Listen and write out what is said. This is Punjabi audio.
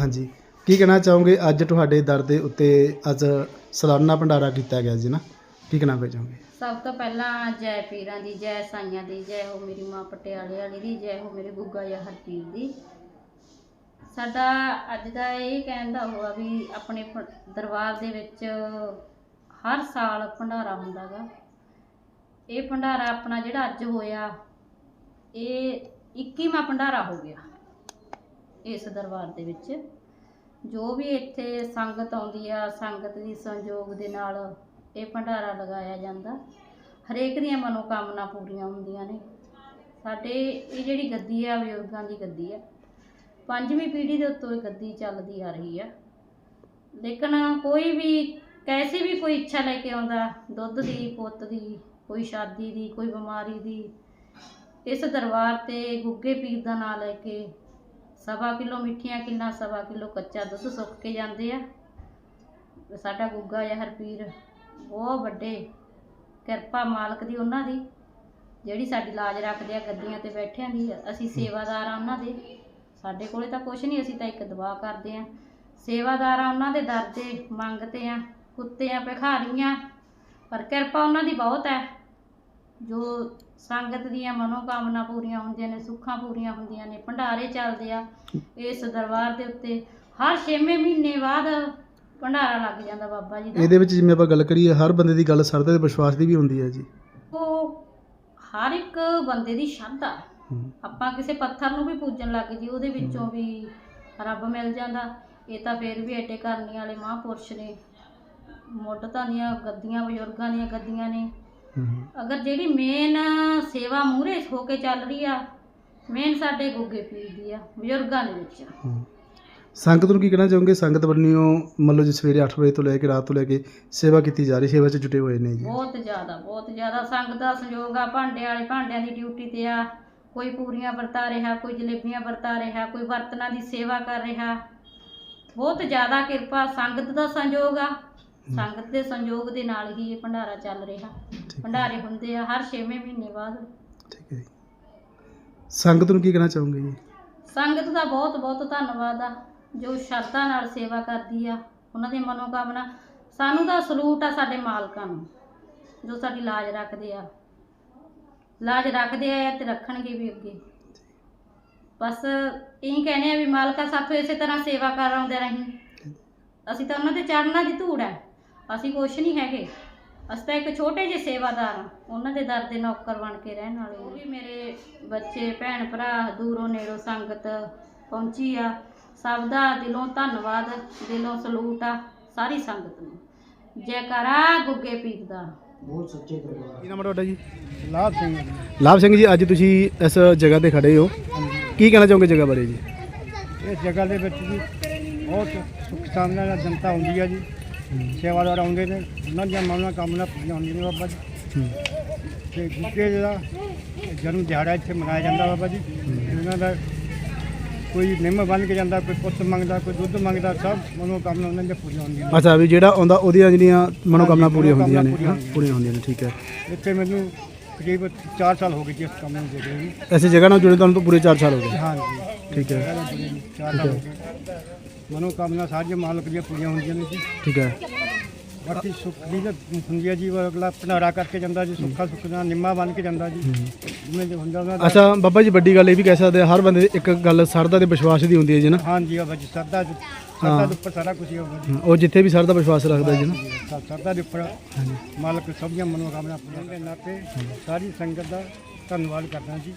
ਹਾਂਜੀ। ਕੀ ਕਹਿਣਾ ਚਾਹੋਗੇ? ਅੱਜ ਤੁਹਾਡੇ ਦਰ ਦੇ ਉੱਤੇ ਅੱਜ ਸਾਲਾਨਾ ਭੰਡਾਰਾ ਕੀਤਾ ਗਿਆ ਜੀ ਨਾ। ਕੀ ਕਹਿਣਾ ਚਾਹੋਗੇ? ਸਭ ਤੋਂ ਪਹਿਲਾਂ ਜੈ ਪੀਰਾਂ ਦੀ, ਜੈ ਸਾਈਆਂ ਦੀ, ਜੈ ਹੋ ਮੇਰੀ ਮਾਂ ਪਟਿਆਲੇ ਵਾਲੀ ਦੀ, ਜੈ ਹੋ ਮੇਰੇ ਗੁੱਗਾ ਜਾਂ ਹਰਪੀਰ ਦੀ। ਸਾਡਾ ਅੱਜ ਦਾ ਇਹ ਕਹਿਣ ਦਾ ਹੋਆ ਵੀ ਆਪਣੇ ਪ- ਦਰਬਾਰ ਦੇ ਵਿੱਚ ਹਰ ਸਾਲ ਭੰਡਾਰਾ ਹੁੰਦਾ ਗਾ। ਇਹ ਭੰਡਾਰਾ ਆਪਣਾ ਜਿਹੜਾ ਅੱਜ ਹੋਇਆ, ਇਹ 21ਵਾਂ ਭੰਡਾਰਾ ਹੋ ਗਿਆ। ਇਸ ਦਰਬਾਰ ਦੇ ਵਿੱਚ। ਜੋ ਵੀ ਇੱਥੇ ਸੰਗਤ ਆਉਂਦੀ ਆ, ਸੰਗਤ ਦੀ ਸੰਯੋਗ ਦੇ ਨਾਲ ਇਹ ਭੰਡਾਰਾ ਲਗਾਇਆ ਜਾਂਦਾ। ਹਰੇਕ ਦੀਆਂ ਮਨੋਕਾਮਨਾ ਪੂਰੀਆਂ ਹੁੰਦੀਆਂ ਨੇ। ਸਾਡੇ, ਇਹ ਜਿਹੜੀ ਗੱਦੀ ਆ, ਬਜ਼ੁਰਗਾਂ ਦੀ ਗੱਦੀ ਆ। ਪੰਜਵੀਂ ਪੀੜ੍ਹੀ ਦੇ ਉੱਤੋਂ ਇਹ ਗੱਦੀ ਚੱਲਦੀ ਆ ਰਹੀ ਆ। ਲੇਕਿਨ ਕੋਈ ਵੀ, ਕੈਸੀ ਵੀ ਕੋਈ ਇੱਛਾ ਲੈ ਕੇ ਆਉਂਦਾ, ਦੁੱਧ ਦੀ, ਪੁੱਤ ਦੀ, ਕੋਈ ਸ਼ਾਦੀ ਦੀ, ਕੋਈ ਬਿਮਾਰੀ ਦੀ, ਇਸ ਦਰਬਾਰ ਤੇ ਗੁੱਗੇ ਪੀਰ ਦਾ ਨਾਮ ਲੈ ਕੇ ਸਵਾ ਕਿਲੋ ਮਿੱਠੀਆਂ, ਕਿੰਨਾ ਸਵਾ ਕਿਲੋ ਕੱਚਾ, ਦੁੱਧ ਸੁੱਕ ਕੇ ਜਾਂਦੇ ਆ। ਸਾਡਾ ਗੁੱਗਾ ਜਹਰ ਪੀਰ ਬਹੁਤ ਵੱਡੇ ਕਿਰਪਾ ਮਾਲਕ ਦੀ ਉਹਨਾਂ ਦੀ, ਜਿਹੜੀ ਸਾਡੀ ਲਾਜ ਰੱਖਦੇ ਆ ਗੱਦੀਆਂ ਤੇ ਬੈਠਿਆਂ ਦੀ, ਅਸੀਂ ਸੇਵਾਦਾਰ ਆ ਉਹਨਾਂ ਦੇ। ਸਾਡੇ ਕੋਲੇ ਤਾਂ ਕੁਝ ਨਹੀਂ, ਅਸੀਂ ਤਾਂ ਇੱਕ ਦੁਆ ਕਰਦੇ ਆ। ਸੇਵਾਦਾਰ ਆ ਉਹਨਾਂ ਦੇ, ਦਰ ਤੇ ਮੰਗਤੇ ਆ, ਕੁੱਤੇ ਆ, ਭਿਖਾਰੀਆਂ, ਪਰ ਕਿਰਪਾ ਉਹਨਾਂ ਦੀ ਬਹੁਤ ਹੈ ਜੋ ਸੰਗਤ ਦੀਆਂ ਮਨੋਕਾਮਨਾ ਪੂਰੀਆਂ ਹੁੰਦੀਆਂ ਨੇ ਸੁੱਖਾਂ ਪੂਰੀਆਂ ਹੁੰਦੀਆਂ ਨੇ ਭੰਡਾਰੇ ਚੱਲਦੇ ਆ ਇਸ ਦਰਬਾਰ ਦੇ ਉੱਤੇ ਹਰ ਛੇਵੇਂ ਮਹੀਨੇ ਬਾਅਦ ਭੰਡਾਰਾ ਲੱਗ ਜਾਂਦਾ ਬਾਬਾ ਜੀ ਦਾ। ਇਹਦੇ ਵਿੱਚ ਜਿਵੇਂ ਆਪਾਂ ਗੱਲ ਕਰੀਏ ਹਰ ਬੰਦੇ ਦੀ ਗੱਲ ਸਰਦਾ ਤੇ ਵਿਸ਼ਵਾਸ ਦੀ ਵੀ ਹੁੰਦੀ ਹੈ ਜੀ। ਉਹ ਹਰ ਇੱਕ ਬੰਦੇ ਦੀ ਸ਼ਰਧਾ ਆਪਾਂ ਕਿਸੇ ਪੱਥਰ ਨੂੰ ਵੀ ਪੂਜਣ ਲੱਗ ਜੀ ਉਹਦੇ ਵਿੱਚੋਂ ਵੀ ਰੱਬ ਮਿਲ ਜਾਂਦਾ। ਇਹ ਤਾਂ ਫੇਰ ਵੀ ਐਟੇ ਕਰਨੀ ਵਾਲੇ ਮਹਾਂਪੁਰਸ਼ ਨੇ। ਮੁੱਢਤਾਂ ਦੀਆਂ ਗੱਦੀਆਂ ਬਜ਼ੁਰਗਾਂ ਦੀਆਂ ਗੱਦੀਆਂ ਨੇ। ਅਗਰ ਜਿਹੜੀ ਮੇਨ ਸੇਵਾ ਮੂਹਰੇ ਹੋ ਕੇ ਚੱਲ ਰਹੀ ਆ ਮੇਨ ਸਾਡੇ ਗੁੱਗੇ ਪੀਰ ਦੀ ਆ ਬਜ਼ੁਰਗਾਂ ਦੇ ਵਿੱਚ। ਸੰਗਤ ਨੂੰ ਕੀ ਕਹਿਣਾ ਚਾਹੋਗੇ? ਸੰਗਤ ਵੱਲੋਂ ਮੰਨ ਲਓ ਜੀ ਸਵੇਰੇ 8 ਵਜੇ ਤੋਂ ਲੈ ਕੇ ਰਾਤ ਤੋਂ ਲੈ ਕੇ ਸੇਵਾ ਕੀਤੀ ਜਾ ਰਹੀ ਸੇਵਾ 'ਚ ਜੁਟੇ ਹੋਏ ਨੇ ਜੀ। ਬਹੁਤ ਜ਼ਿਆਦਾ ਬਹੁਤ ਜ਼ਿਆਦਾ ਸੰਗਤ ਦਾ ਸੰਯੋਗ ਆ ਭਾਂਡੇ ਵਾਲੇ ਭਾਂਡਿਆਂ ਦੀ ਡਿਊਟੀ ਤੇ ਆ। ਕੋਈ ਪੂਰੀਆਂ ਵਰਤਾ ਰਿਹਾ ਕੋਈ ਜਲੇਬੀਆਂ ਵਰਤਾ ਰਿਹਾ ਕੋਈ ਬਰਤਨਾਂ ਦੀ ਸੇਵਾ ਕਰ ਰਿਹਾ। ਬਹੁਤ ਜ਼ਿਆਦਾ ਕਿਰਪਾ ਸੰਗਤ ਦਾ ਸੰਯੋਗ ਆ। ਸੰਗਤ ਦੇ ਸੰਯੋਗ ਦੇ ਨਾਲ ਹੀ ਇਹ ਭੰਡਾਰਾ ਚੱਲ ਰਿਹਾ। ਠੀਕ ਭੰਡਾਰੇ ਹੁੰਦੇ ਆ ਹਰ 6ਵੇਂ ਮਹੀਨੇ ਬਾਅਦ। ਠੀਕ ਹੈ ਜੀ। ਸੰਗਤ ਨੂੰ ਕੀ ਕਹਿਣਾ ਚਾਹੋਗੇ ਜੀ? ਸੰਗਤ ਦਾ ਬਹੁਤ ਬਹੁਤ ਧੰਨਵਾਦ ਆ ਜੋ ਸ਼ਰਧਾ ਨਾਲ ਸੇਵਾ ਕਰਦੀ ਆ ਉਹਨਾਂ ਦੀ ਮਨੋਕਾਮਨਾ। ਸਾਨੂੰ ਤਾਂ ਸਲੂਟ ਆ ਸਾਡੇ ਮਾਲਕਾਂ ਨੂੰ ਜੋ ਸਾਡੀ ਲਾਜ ਰੱਖਦੇ ਆ। ਲਾਜ ਰੱਖਦੇ ਆ ਤੇ ਰੱਖਣਗੇ ਵੀ ਅੱਗੇ। ਬਸ ਇਹੀ ਕਹਿੰਦੇ ਆ ਵੀ ਮਾਲਕਾ ਸਾਥੋਂ ਇਸੇ ਤਰ੍ਹਾਂ ਸੇਵਾ ਕਰ ਆਉਂਦੇ ਰਹੀਂ। ਅਸੀਂ ਤਾਂ ਉਹਨਾਂ ਦੇ ਚਰਨਾਂ ਦੀ ਧੂੜ ਹੈ ਅਸੀਂ ਕੁਛ ਨਹੀਂ ਹੈਗੇ। ਅਸੀਂ ਤਾਂ ਇੱਕ ਛੋਟੇ ਜਿਹੇ ਸੇਵਾਦਾਰ ਹਾਂ। ਉਹਨਾਂ ਦੇ ਦਰ ਦੇ ਨੌਕਰ ਬਣ ਕੇ ਰਹਿਣ ਵਾਲੇ। ਉਹ ਵੀ ਮੇਰੇ ਬੱਚੇ ਭੈਣ ਭਰਾ ਦੂਰੋਂ ਨੇੜੋਂ ਸੰਗਤ ਪਹੁੰਚੀ ਆ। ਸਭ ਦਾ ਦਿਲੋਂ ਧੰਨਵਾਦ ਦਿਲੋਂ ਸਲੂਟ ਆ। ਸਾਰੀ ਸੰਗਤ ਨੂੰ। ਜੈਕਾਰਾ ਗੁੱਗੇ ਪੀਰ ਦਾ। ਕੀ ਨਾਮ ਹੈ ਤੁਹਾਡਾ ਜੀ? ਲਾਭ ਸਿੰਘ। ਲਾਭ ਸਿੰਘ ਜੀ ਅੱਜ ਤੁਸੀਂ ਇਸ ਜਗ੍ਹਾ ਤੇ ਖੜੇ ਹੋ। ਕੀ ਕਹਿਣਾ ਚਾਹੋਗੇ ਜਗ੍ਹਾ ਬਾਰੇ ਜੀ? ਇਸ ਜਗ੍ਹਾ ਦੇ ਵਿੱਚ ਜੀ ਬਹੁਤ ਸੁੱਖ ਨਾਲ ਜਨਤਾ ਹੁੰਦੀ ਆ ਜੀ। ਸੇਵਾਦਾਰ ਆਉਂਦੇ ਨੇ ਉਹਨਾਂ ਦੀਆਂ ਮਨਾਂ ਕਾਮਨਾ ਪੂਰੀਆਂ ਹੁੰਦੀਆਂ ਨੇ ਬਾਬਾ ਜੀ। ਤੇ ਗੁੱਗੇ ਦਾ ਜਨਮ ਦਿਹਾੜਾ ਇੱਥੇ ਮਨਾਇਆ ਜਾਂਦਾ ਬਾਬਾ ਜੀ ਉਹਨਾਂ ਦਾ ਕੋਈ ਨਿੰਮ ਬੰਨ ਕੇ ਜਾਂਦਾ ਕੋਈ ਪੁੱਤ ਮੰਗਦਾ ਕੋਈ ਦੁੱਧ ਮੰਗਦਾ ਸਭ ਮਨੋ ਕਾਮਨਾ ਉਹਨਾਂ ਦੀਆਂ ਪੂਰੀਆਂ ਹੁੰਦੀਆਂ ਨੇ। ਅੱਛਾ ਵੀ ਜਿਹੜਾ ਆਉਂਦਾ ਉਹਦੀਆਂ ਜਿਹੜੀਆਂ ਮਨੋਕਾਮਨਾ ਪੂਰੀਆਂ ਹੁੰਦੀਆਂ ਨੇ ਮਨੋਕਾਮਨਾ ਹਾਂ, ਪੂਰੀਆਂ ਹੁੰਦੀਆਂ ਨੇ ਠੀਕ ਹੈ। ਇੱਥੇ ਮੈਨੂੰ ਕਰੀਬ 4 ਸਾਲ ਹੋ ਗਏ ਜੀ ਇਸ ਕੰਮ ਨੂੰ ਰਹੇ ਐਸੀ ਜਗ੍ਹਾ ਨਾਲ ਜੁੜੇ ਤੁਹਾਨੂੰ ਤਾਂ ਪੂਰੇ 4 ਸਾਲ ਹੋ ਗਏ। ਹਾਂਜੀ। ਠੀਕ ਹੈ। 4 ਸਾਲ ਹੋ ਗਏ। ਮਨੋ ਕਾਮਨਾ ਸਾਰੀਆਂ ਮਾਲਕ ਦੀਆਂ ਪੂਰੀਆਂ ਹੁੰਦੀਆਂ ਨੇ ਜੀ। ਠੀਕ ਹੈ। ਬਾਕੀ ਸੁੱਖ ਦੀ ਤਾਂ ਹੁੰਦੀ ਹੈ ਜੀ ਉਹ ਅਗਲਾ ਭੰਡਾਰਾ ਕਰਕੇ ਜਾਂਦਾ ਜੀ ਸੁੱਖਾ ਸੁੱਖ ਨਾਲ ਨਿੰਮਾ ਬਣ ਕੇ ਜਾਂਦਾ ਜੀ। ਜਿਵੇਂ ਜੋ ਹੁੰਦਾ ਉਹਨਾਂ ਦਾ ਅੱਛਾ ਬਾਬਾ ਜੀ ਵੱਡੀ ਗੱਲ ਇਹ ਵੀ ਕਹਿ ਸਕਦੇ ਹਰ ਬੰਦੇ ਦੀ ਇੱਕ ਗੱਲ ਸਰਦਾ ਤੇ ਵਿਸ਼ਵਾਸ ਦੀ ਹੁੰਦੀ ਹੈ ਜੀ ਨਾ। ਹਾਂਜੀ ਬਾਬਾ ਜੀ ਸਰਦਾ ਸਰਦਾ ਦੇ ਉੱਪਰ ਸਾਰਾ ਕੁਝ ਹੀ ਜੀ। ਉਹ ਜਿੱਥੇ ਵੀ ਸਰਦਾ ਵਿਸ਼ਵਾਸ ਰੱਖਦਾ ਜੀ ਨਾ। ਸਰ- ਸਰਦਾ ਦੇ ਉੱਪਰ ਮਾਲਕ ਸਭ ਦੀਆਂ ਮਨੋਕਾਮਨਾ ਪੂਰੀਆਂ ਕਰਨ ਦੇ ਨਾਤੇ ਸਾਰੀ ਸੰਗਤ ਦਾ ਧੰਨਵਾਦ ਕਰਦਾ ਜੀ।